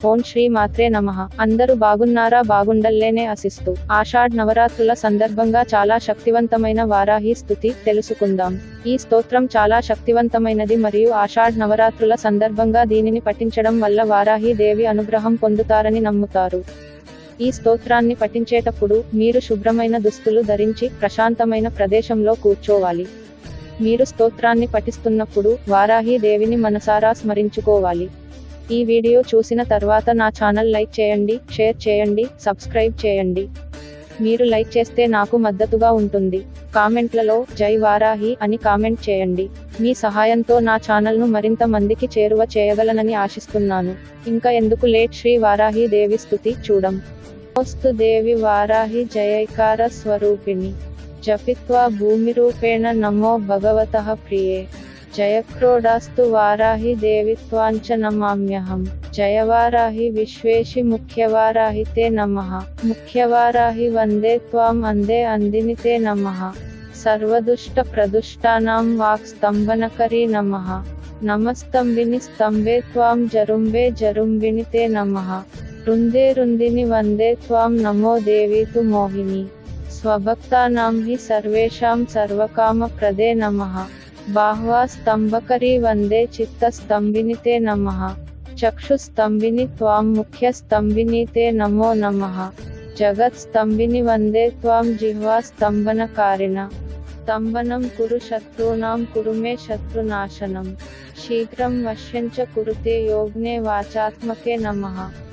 ఓం శ్రీ మాత్రే నమః. అందరూ బాగున్నారా? బాగుండల్లేనే ఆశిస్తూ. ఆషాఢ్ నవరాత్రుల సందర్భంగా చాలా శక్తివంతమైన వారాహి స్థుతి తెలుసుకుందాం. ఈ స్తోత్రం చాలా శక్తివంతమైనది మరియు ఆషాఢ్ నవరాత్రుల సందర్భంగా దీనిని పఠించడం వల్ల వారాహి దేవి అనుగ్రహం పొందుతారని నమ్ముతారు. ఈ స్తోత్రాన్ని పఠించేటప్పుడు మీరు శుభ్రమైన దుస్తులు ధరించి ప్రశాంతమైన ప్రదేశంలో కూర్చోవాలి. మీరు స్తోత్రాన్ని పఠిస్తున్నప్పుడు వారాహి దేవిని మనసారా స్మరించుకోవాలి. ఈ వీడియో చూసిన తర్వాత నా ఛానల్ లైక్ చేయండి షేర్ చేయండి సబ్స్క్రైబ్ చేయండి. మీరు లైక్ చేస్తే నాకు మద్దతుగా ఉంటుంది. కామెంట్లలో జై వారాహి అని కామెంట్ చేయండి. మీ సహాయంతో నా ఛానల్ను మరింత మందికి చేరువ చేయగలనని ఆశిస్తున్నాను. ఇంకా ఎందుకు లేట్? శ్రీ వారాహి దేవి స్థుతి చూడం. మోస్తు దేవి వారాహి జయైకార స్వరూపిణి. జపిత్వా భూమిరూపేణ నమో భగవతః ప్రియే. जयक्रोडास्तु वाराहि देवित्वाञ्च जय जयवाराहि विश्वेशि मुख्यवाराहि ते नमः। मुख्यवाराहि वंदे त्वाम् अंदे अंदिनि ते नमः। सर्वदुष्टप्रदुष्टानां वाक्स्तम्भनकरी नमः। नमस्तम्भिनि स्तम्भे त्वां जरुम्बे जरुम्बिनि ते नमः। रुन्दे रुन्दिनि वंदे त्वां नमो देवी तु मोहिनी। स्वभक्तानां हि सर्वेषां सर्वकामप्रदे नमः। बाह्वास्तम्भकरी वंदे वंदे ते नमः। चक्षुस्तम्भिनि त्वां मुख्यस्तम्भिनि ते नमो नमः। जगत्स्तम्भिनि वंदे त्वां जिह्वास्तम्भनकारिण। स्तम्भनं कुरु शत्रूणां कुरु मे शत्रुनाशनं। शीघ्रं वश्यञ्च कुरुते योग्ने वाचात्मके नमः।